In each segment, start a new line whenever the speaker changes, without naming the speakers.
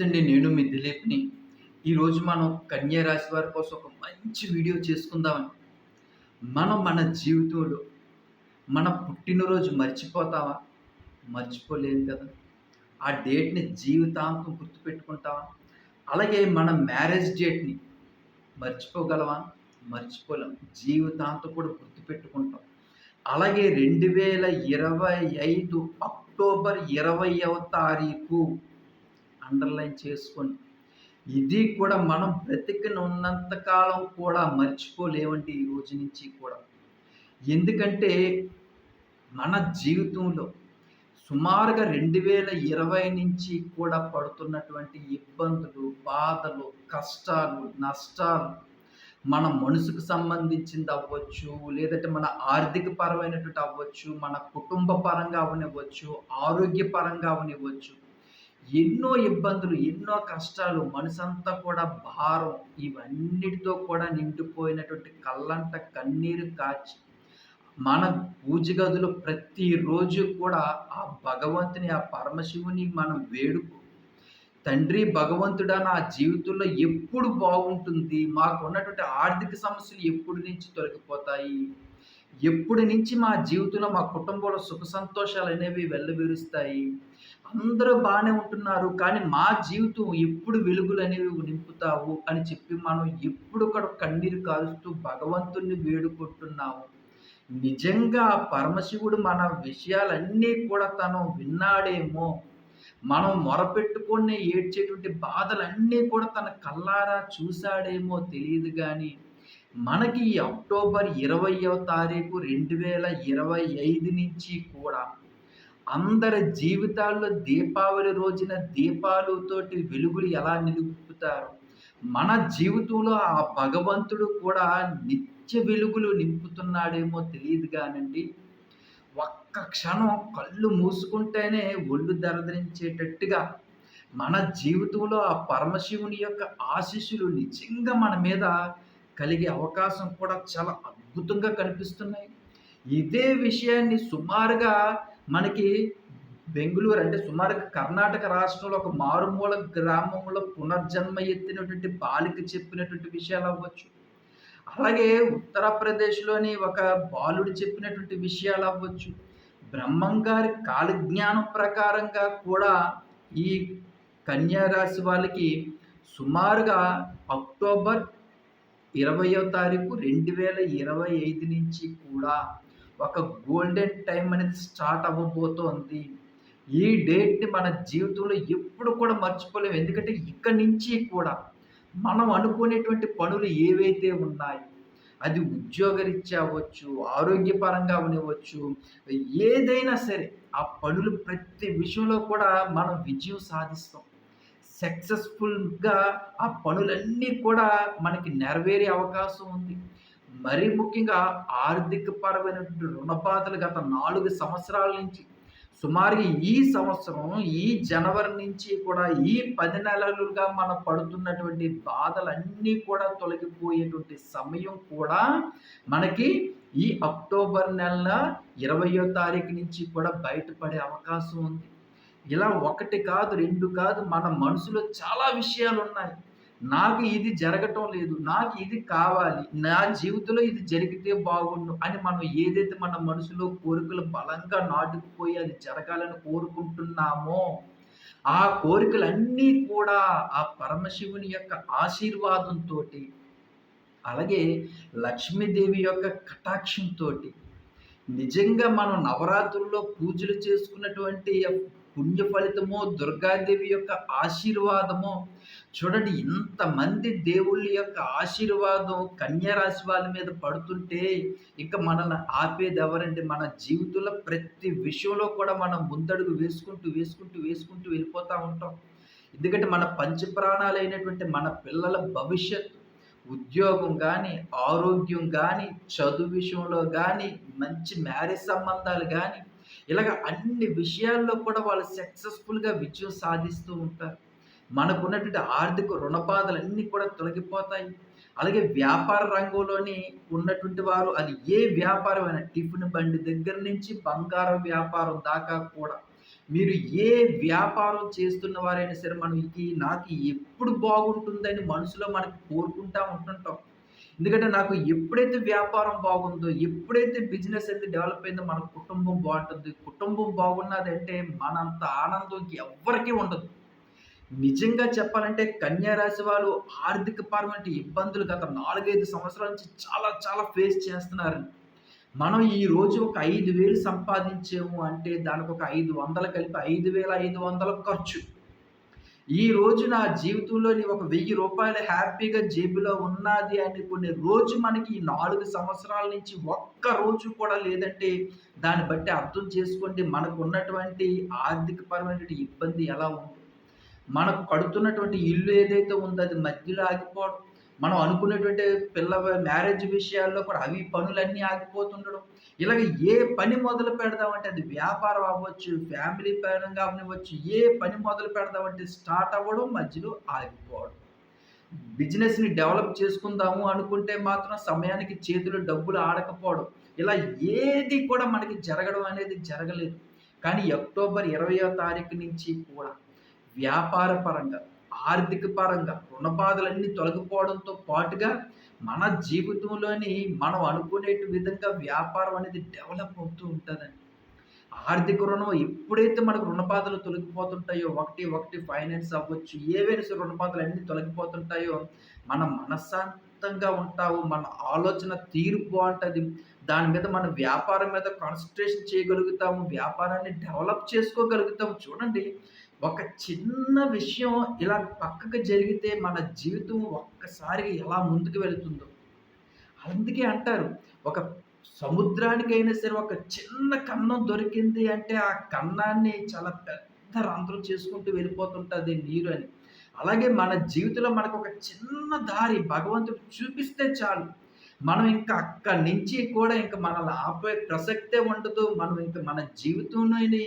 నమస్తే అండి నేను మీ దిలీప్ని. ఈరోజు మనం కన్యా రాశి వారి కోసం ఒక మంచి వీడియో చేసుకుందామని. మనం మన జీవితంలో మన పుట్టినరోజు మర్చిపోతావా? మర్చిపోలేము కదా. ఆ డేట్ని జీవితాంతం గుర్తుపెట్టుకుంటావా? అలాగే మన మ్యారేజ్ డేట్ని మర్చిపోగలవా? మర్చిపోలేం. జీవితాంతం కూడా గుర్తుపెట్టుకుంటాం. అలాగే రెండు వేల ఇరవై ఐదు అక్టోబర్ ఇరవైవ తారీఖు అండర్లైన్ చేసుకోండి. ఇది కూడా మనం బ్రతికినున్నంత కాలం కూడా మర్చిపోలేవండి ఈ రోజు నుంచి కూడా. ఎందుకంటే మన జీవితంలో సుమారుగా రెండు వేల ఇరవై నుంచి కూడా పడుతున్నటువంటి ఇబ్బందులు బాధలు కష్టాలు నష్టాలు మన మనసుకు సంబంధించింది అవ్వచ్చు లేదంటే మన ఆర్థిక పరమైనటువంటి అవ్వచ్చు మన కుటుంబ పరంగా అవనివ్వచ్చు ఆరోగ్యపరంగా అవనివ్వచ్చు. ఎన్నో ఇబ్బందులు ఎన్నో కష్టాలు మనసంతా కూడా భారం. ఇవన్నిటితో కూడా నిండిపోయినటువంటి కళ్ళంట కన్నీరు కాచి మన పూజ గదిలో ప్రతిరోజు కూడా ఆ భగవంతుని ఆ పరమశివుని మనం వేడుకో. తండ్రి భగవంతుడా నా జీవితంలో ఎప్పుడు బాగుంటుంది? మాకు ఉన్నటువంటి ఆర్థిక సమస్యలు ఎప్పుడు నుంచి తొలగిపోతాయి? ఎప్పుడు నుంచి మా జీవితంలో మా కుటుంబంలో సుఖ సంతోషాలు అనేవి వెళ్ళవిరుస్తాయి? అందరూ బాగానే ఉంటున్నారు కానీ మా జీవితం ఎప్పుడు వెలుగులు అనేవి నింపుతావు అని చెప్పి మనం ఎప్పుడు కూడా కన్నీరు కాలుస్తూ భగవంతుణ్ణి వేడుకుంటున్నాము. నిజంగా పరమశివుడు మన విషయాలన్నీ కూడా తను విన్నాడేమో. మనం మొరపెట్టుకునే ఏడ్చేటువంటి బాధలన్నీ కూడా తన కల్లారా చూశాడేమో తెలియదు కానీ మనకి ఈ అక్టోబర్ ఇరవయవ తారీఖు రెండు వేల ఇరవై ఐదు నుంచి కూడా అందరి జీవితాల్లో దీపావళి రోజున దీపాలతోటి వెలుగులు ఎలా నిలుపుతారు? మన జీవితంలో ఆ భగవంతుడు కూడా నిత్య వెలుగులు నింపుతున్నాడేమో తెలియదు కానండి. ఒక్క క్షణం కళ్ళు మూసుకుంటేనే ఒళ్ళు దరదరించేటట్టుగా మన జీవితంలో ఆ పరమశివుని యొక్క ఆశీస్సులు నిజంగా మన మీద కలిగే అవకాశం కూడా చాలా అద్భుతంగా కనిపిస్తున్నాయి. ఇదే విషయాన్ని సుమారుగా మనకి బెంగళూరు అంటే సుమారుగా కర్ణాటక రాష్ట్రంలో ఒక మారుమూల గ్రామంలో పునర్జన్మ ఎత్తినటువంటి బాలిక చెప్పినటువంటి విషయాలు అవ్వచ్చు. అలాగే ఉత్తరప్రదేశ్లోని ఒక బాలుడు చెప్పినటువంటి విషయాలు అవ్వచ్చు. బ్రహ్మంగారి కాలజ్ఞానం ప్రకారంగా కూడా ఈ కన్యారాశి వాళ్ళకి సుమారుగా అక్టోబర్ ఇరవయో తారీఖు రెండు వేల ఇరవై ఐదు నుంచి కూడా ఒక గోల్డెన్ టైం అనేది స్టార్ట్ అవ్వబోతోంది. ఈ డేట్ని మన జీవితంలో ఎప్పుడు కూడా మర్చిపోలేము. ఎందుకంటే ఇక్కడి నుంచి కూడా మనం అనుకునేటువంటి పనులు ఏవైతే ఉన్నాయి అది ఉద్యోగరీత్యా అవ్వచ్చు ఆరోగ్యపరంగా అవనివ్వచ్చు ఏదైనా సరే ఆ పనులు ప్రతి విషయంలో కూడా మనం విజయం సాధిస్తాం. సక్సెస్ఫుల్గా ఆ పనులన్నీ కూడా మనకి నెరవేరే అవకాశం ఉంది. మరీ ముఖ్యంగా ఆర్థిక పరమైనటువంటి రుణబాధలు గత నాలుగు సంవత్సరాల నుంచి సుమారుగా ఈ సంవత్సరం ఈ జనవరి నుంచి కూడా ఈ పది నెలలుగా మనం పడుతున్నటువంటి బాధలన్నీ కూడా తొలగిపోయేటువంటి సమయం కూడా మనకి ఈ అక్టోబర్ నెల ఇరవయో తారీఖు నుంచి కూడా బయటపడే అవకాశం ఉంది. ఇలా ఒకటి కాదు రెండు కాదు మన మనసులో చాలా విషయాలు ఉన్నాయి నాకు ఇది జరగటం లేదు నాకు ఇది కావాలి నా జీవితంలో ఇది జరిగితే బాగుండు అని మనం ఏదైతే మన మనసులో కోరికలు బలంగా నాటుకుపోయి అది జరగాలని కోరుకుంటున్నామో ఆ కోరికలన్నీ కూడా ఆ పరమశివుని యొక్క ఆశీర్వాదంతో అలాగే లక్ష్మీదేవి యొక్క కటాక్షంతో నిజంగా మనం నవరాత్రుల్లో పూజలు చేసుకున్నటువంటి పుణ్య ఫలితమో దుర్గాదేవి యొక్క ఆశీర్వాదమో చూడండి ఇంతమంది దేవుళ్ళ యొక్క ఆశీర్వాదం కన్యారాశి వాళ్ళ మీద పడుతుంటే ఇక మనల్ని ఆపేది ఎవరండి మన జీవితంలో ప్రతి విషయంలో కూడా మనం ముందడుగు వేసుకుంటూ వేసుకుంటూ వేసుకుంటూ వెళ్ళిపోతూ ఉంటాం. ఎందుకంటే మన పంచప్రాణాలైనటువంటి మన పిల్లల భవిష్యత్తు ఉద్యోగం కానీ ఆరోగ్యం కానీ చదువు విషయంలో కానీ మంచి మ్యారేజ్ సంబంధాలు కానీ ఇలాగ అన్ని విషయాల్లో కూడా వాళ్ళు సక్సెస్ఫుల్గా విజయం సాధిస్తూ ఉంటారు. మనకున్నటువంటి ఆర్థిక రుణబాధలన్నీ కూడా తొలగిపోతాయి. అలాగే వ్యాపార రంగంలోని ఉన్నటువంటి వారు అది ఏ వ్యాపారమైనా టిఫిన్ బండి దగ్గర నుంచి బంగారం వ్యాపారం దాకా కూడా మీరు ఏ వ్యాపారం చేస్తున్న వారైనా సరే మనకి నాకు ఎప్పుడు బాగుంటుందని మనసులో మనకి కోరుకుంటా ఉంటుంటాం. ఎందుకంటే నాకు ఎప్పుడైతే వ్యాపారం బాగుందో ఎప్పుడైతే బిజినెస్ అయితే డెవలప్ అయిందో మన కుటుంబం బాగుంటుంది. కుటుంబం బాగున్నది అంటే మనంత ఆనందం ఎవ్వరికీ ఉండదు. నిజంగా చెప్పాలంటే కన్యా రాశి వాళ్ళు ఆర్థిక పరమైన ఇబ్బందులు గత నాలుగైదు సంవత్సరాల నుంచి చాలా చాలా ఫేస్ చేస్తున్నారు. మనం ఈ రోజు ఒక ఐదు వేలు సంపాదించాము అంటే దానికి ఒక ఐదు వందలు కలిపి ఐదు వేల ఐదు వందల ఖర్చు. ఈ రోజు నా జీవితంలోని ఒక వెయ్యి రూపాయలు హ్యాపీగా జేబులో ఉన్నది అని కొన్ని రోజు మనకి ఈ నాలుగు సంవత్సరాల నుంచి ఒక్క రోజు కూడా లేదంటే దాన్ని బట్టి అర్థం చేసుకోండి. మనకు ఉన్నటువంటి ఆర్థిక పరమైనటువంటి ఇబ్బంది ఎలా ఉంది మనకు కడుతున్నటువంటి ఇల్లు ఏదైతే ఉందో అది మధ్యలో ఆగిపోవడం మనం అనుకునేటువంటి పిల్ల మ్యారేజ్ విషయాల్లో కూడా అవి పనులన్నీ ఆగిపోతుండడం ఇలాగ ఏ పని మొదలు పెడదామంటే అది వ్యాపారం అవ్వచ్చు ఫ్యామిలీ పరంగా అవ్వచ్చు ఏ పని మొదలు పెడదామంటే స్టార్ట్ అవ్వడం మధ్యలో ఆగిపోవడం. బిజినెస్ని డెవలప్ చేసుకుందాము అనుకుంటే మాత్రం సమయానికి చేతులు డబ్బులు ఆడకపోవడం. ఇలా ఏది కూడా మనకి జరగడం అనేది జరగలేదు. కానీ అక్టోబర్ ఇరవయో తారీఖు నుంచి కూడా వ్యాపార పరంగా ఆర్థిక పరంగా రుణబాధలన్నీ తొలగిపోవడంతో పాటుగా మన జీవితంలోని మనం అనుకునే విధంగా వ్యాపారం అనేది డెవలప్ అవుతూ ఉంటుందండి. ఆర్థిక రుణం ఎప్పుడైతే మనకు రుణబాధలు తొలగిపోతుంటాయో ఒకటి ఒకటి ఫైనాన్స్ అవ్వచ్చు ఏవైనా సరే రుణబాధలు అన్నీ తొలగిపోతుంటాయో మన మనశ్శాంతంగా ఉంటావు మన ఆలోచన తీరు బాగుంటుంది దాని మీద మన వ్యాపారం మీద కాన్సన్ట్రేషన్ చేయగలుగుతాము వ్యాపారాన్ని డెవలప్ చేసుకోగలుగుతాము చూడండి ఒక చిన్న విషయం ఇలా పక్కకు జరిగితే మన జీవితం ఒక్కసారిగా ఎలా ముందుకు వెళుతుందో. అందుకే అంటారు ఒక సముద్రానికైనా సరే ఒక చిన్న కన్నం దొరికింది అంటే ఆ కన్నాన్ని చాలా పెద్ద రంధ్రం చేసుకుంటూ వెళ్ళిపోతుంటుంది నీరు అని. అలాగే మన జీవితంలో మనకు ఒక చిన్న దారి భగవంతుడు చూపిస్తే చాలు. మనం ఇంకా అక్కడి నుంచి కూడా ఇంకా మనల్ని ఆపే ప్రసక్తే ఉండదు. మనం ఇంకా మన జీవితంలోని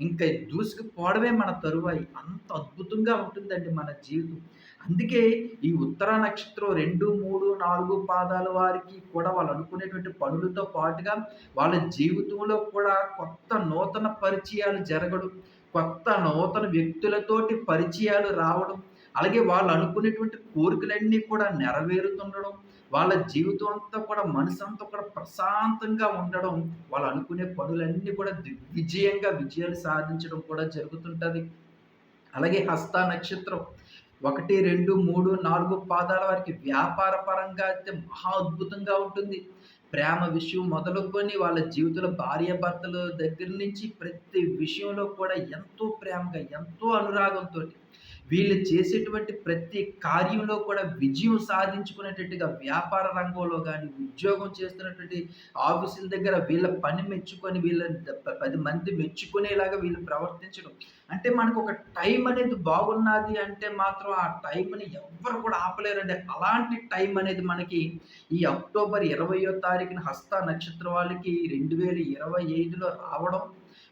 ఇంకా దూసుకుపోవడమే మన తరువాయి. అంత అద్భుతంగా ఉంటుందండి మన జీవితం. అందుకే ఈ ఉత్తర నక్షత్రం రెండు మూడు నాలుగు పాదాల వారికి కూడా వాళ్ళు అనుకునేటువంటి పనులతో పాటుగా వాళ్ళ జీవితంలో కూడా కొత్త నూతన పరిచయాలు జరగడం కొత్త నూతన వ్యక్తులతోటి పరిచయాలు రావడం అలాగే వాళ్ళు అనుకునేటువంటి కోరికలన్నీ కూడా నెరవేరుతుండడం వాళ్ళ జీవితం అంతా కూడా మనసు అంతా కూడా ప్రశాంతంగా ఉండడం వాళ్ళు అనుకునే పనులన్నీ కూడా దిగ్విజయంగా విజయాలు సాధించడం కూడా జరుగుతుంటుంది. అలాగే హస్త నక్షత్రం ఒకటి రెండు మూడు నాలుగు పాదాల వారికి వ్యాపార పరంగా అయితే మహా అద్భుతంగా ఉంటుంది. ప్రేమ విషయం మొదలుకొని వాళ్ళ జీవితంలో భార్యాభర్తల దగ్గర నుంచి ప్రతి విషయంలో కూడా ఎంతో ప్రేమగా ఎంతో అనురాగంతో వీళ్ళు చేసేటువంటి ప్రతి కార్యంలో కూడా విజయం సాధించుకునేటట్టుగా వ్యాపార రంగంలో కానీ ఉద్యోగం చేస్తున్నటువంటి ఆఫీసుల దగ్గర వీళ్ళ పని మెచ్చుకొని వీళ్ళ పది మంది మెచ్చుకునేలాగా వీళ్ళు ప్రవర్తించడం. అంటే మనకు ఒక టైం అనేది బాగున్నది అంటే మాత్రం ఆ టైంని ఎవ్వరు కూడా ఆపలేరండి. అలాంటి టైం అనేది మనకి ఈ అక్టోబర్ ఇరవయో తారీఖున హస్త నక్షత్రం వాళ్ళకి రెండు వేల ఇరవై ఐదులో రావడం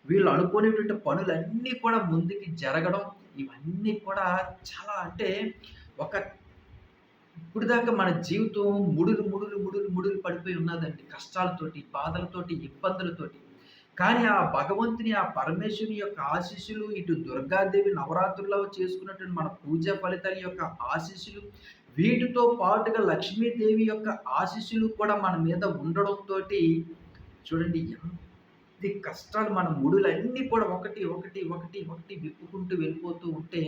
వీళ్ళు అనుకునేటువంటి పనులన్నీ కూడా ముందుకి జరగడం ఇవన్నీ కూడా చాలా అంటే ఒక ఇప్పుడు దాకా మన జీవితం ముడులు ముడులు ముడులు ముడులు పడిపోయి ఉన్నదండి. కష్టాలతోటి బాధలతోటి ఇబ్బందులతోటి. కానీ ఆ భగవంతుని ఆ పరమేశ్వరుని యొక్క ఆశీస్సులు ఇటు దుర్గాదేవి నవరాత్రుల్లో చేసుకున్నటువంటి మన పూజా ఫలితాల యొక్క ఆశీస్సులు వీటితో పాటుగా లక్ష్మీదేవి యొక్క ఆశీస్సులు కూడా మన మీద ఉండడంతో చూడండి ఎంత ప్రతి కష్టాలు మన ముడులన్నీ కూడా ఒకటి ఒకటి ఒకటి ఒకటి విప్పుకుంటూ వెళ్ళిపోతూ ఉంటే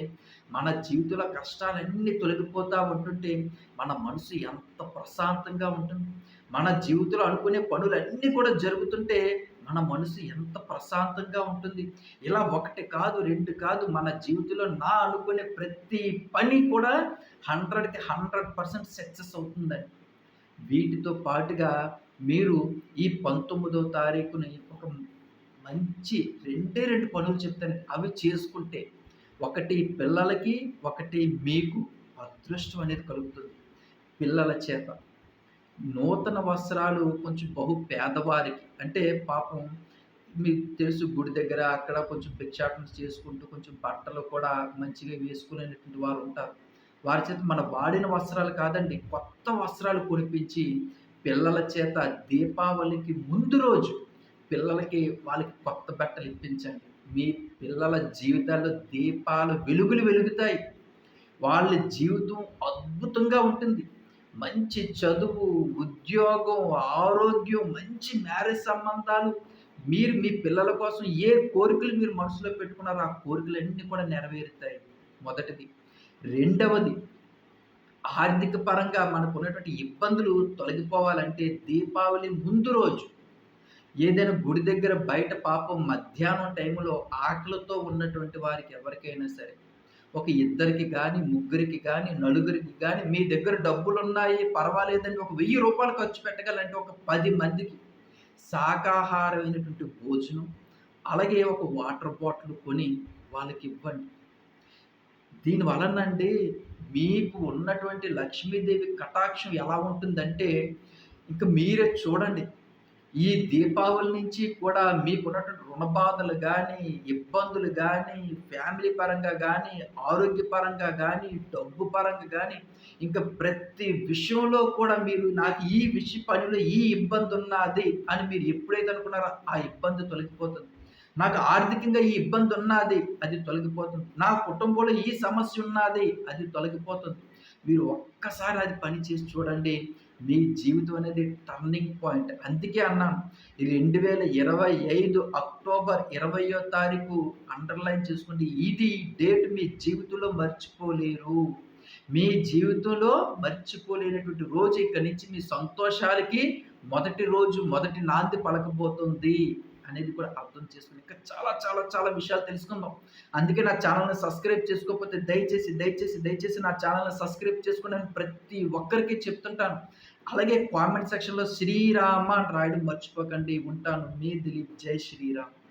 మన జీవితంలో కష్టాలన్నీ తొలగిపోతూ ఉంటుంటే మన మనసు ఎంత ప్రశాంతంగా ఉంటుంది. మన జీవితంలో అనుకునే పనులన్నీ కూడా జరుగుతుంటే మన మనసు ఎంత ప్రశాంతంగా ఉంటుంది. ఇలా ఒకటి కాదు రెండు కాదు మన జీవితంలో నా అనుకునే ప్రతి పని కూడా హండ్రెడ్కి హండ్రెడ్ పర్సెంట్ సక్సెస్ అవుతుందండి. వీటితో పాటుగా మీరు ఈ పంతొమ్మిదో తారీఖున ఒక మంచి రెండే రెండు పనులు చెప్తాను. అవి చేసుకుంటే ఒకటి పిల్లలకి ఒకటి మీకు అదృష్టం అనేది కలుగుతుంది. పిల్లల చేత. నూతన వస్త్రాలు కొంచెం బహు పేదవారికి అంటే పాపం మీకు తెలుసు గుడి దగ్గర అక్కడ కొంచెం భిక్షాటన చేసుకుంటూ కొంచెం బట్టలు కూడా మంచిగా వేసుకునేటువంటి వారు ఉంటారు. వారి చేత మన వాడిన వస్త్రాలు కాదండి కొత్త వస్త్రాలు కొనిపించి పిల్లల చేత దీపావళికి ముందు రోజు పిల్లలకి వాళ్ళకి కొత్త బట్టలు ఇప్పించండి. మీ పిల్లల జీవితాల్లో దీపాలు వెలుగులు వెలుగుతాయి. వాళ్ళ జీవితం అద్భుతంగా ఉంటుంది. మంచి చదువు ఉద్యోగం ఆరోగ్యం మంచి మ్యారేజ్ సంబంధాలు. మీరు మీ పిల్లల కోసం ఏ కోరికలు మీరు మనసులో పెట్టుకున్నారో ఆ కోరికలన్నీ కూడా నెరవేరుతాయి. మొదటిది. రెండవది ఆర్థిక పరంగా మనకు ఉన్నటువంటి ఇబ్బందులు తొలగిపోవాలంటే దీపావళి ముందు రోజు. ఏదైనా గుడి దగ్గర బయట పాపం మధ్యాహ్నం టైంలో ఆకలితో ఉన్నటువంటి వారికి ఎవరికైనా సరే ఒక ఇద్దరికి కానీ ముగ్గురికి కానీ నలుగురికి కానీ మీ దగ్గర డబ్బులు ఉన్నాయి పర్వాలేదండి ఒక వెయ్యి రూపాయలు ఖర్చు పెట్టగలంటే ఒక పది మందికి శాకాహారమైనటువంటి భోజనం అలాగే ఒక వాటర్ బాటిల్ కొని వాళ్ళకి ఇవ్వండి. దీని వలనండి మీకు ఉన్నటువంటి లక్ష్మీదేవి కటాక్షం ఎలా ఉంటుందంటే ఇంకా మీరే చూడండి. ఈ దీపావళి నుంచి కూడా మీకున్నటువంటి రుణ బాధలు కానీ ఇబ్బందులు కానీ ఫ్యామిలీ పరంగా కానీ ఆరోగ్యపరంగా కానీ డబ్బు పరంగా కానీ ఇంకా ప్రతి విషయంలో కూడా మీరు నాకు ఈ విషయ పనిలో ఈ ఇబ్బంది ఉన్నది అని మీరు ఎప్పుడైతే అనుకున్నారో ఆ ఇబ్బంది తొలగిపోతుంది. నాకు ఆర్థికంగా ఈ ఇబ్బంది ఉన్నది అది తొలగిపోతుంది. నా కుటుంబంలో ఈ సమస్య ఉన్నది అది తొలగిపోతుంది. మీరు ఒక్కసారి అది పని చేసి చూడండి. మీ జీవితం అనేది టర్నింగ్ పాయింట్ అందుకే అన్నాను ఈ రెండు వేల ఇరవై ఐదు అక్టోబర్ ఇరవయో తారీఖు అండర్లైన్ చేసుకుంటే ఇది డేట్ మీ జీవితంలో మర్చిపోలేరు. మీ జీవితంలో మర్చిపోలేనటువంటి రోజు ఇక్కడి నుంచి మీ సంతోషాలకి మొదటి రోజు మొదటి నాంది పలకబోతుంది. అనేది కూడా అర్థం చేసుకుని ఇంకా చాలా చాలా చాలా విషయాలు తెలుసుకుందాం. అందుకే నా ఛానల్ని సబ్స్క్రైబ్ చేసుకోకపోతే దయచేసి దయచేసి దయచేసి నా ఛానల్ని సబ్స్క్రైబ్ చేసుకుని ప్రతి ఒక్కరికి చెప్తుంటాను. అలాగే కామెంట్ సెక్షన్లో శ్రీరామ అని రాయడం మర్చిపోకండి. ఉంటాను. మీ దిలీప్. జై శ్రీరామ్.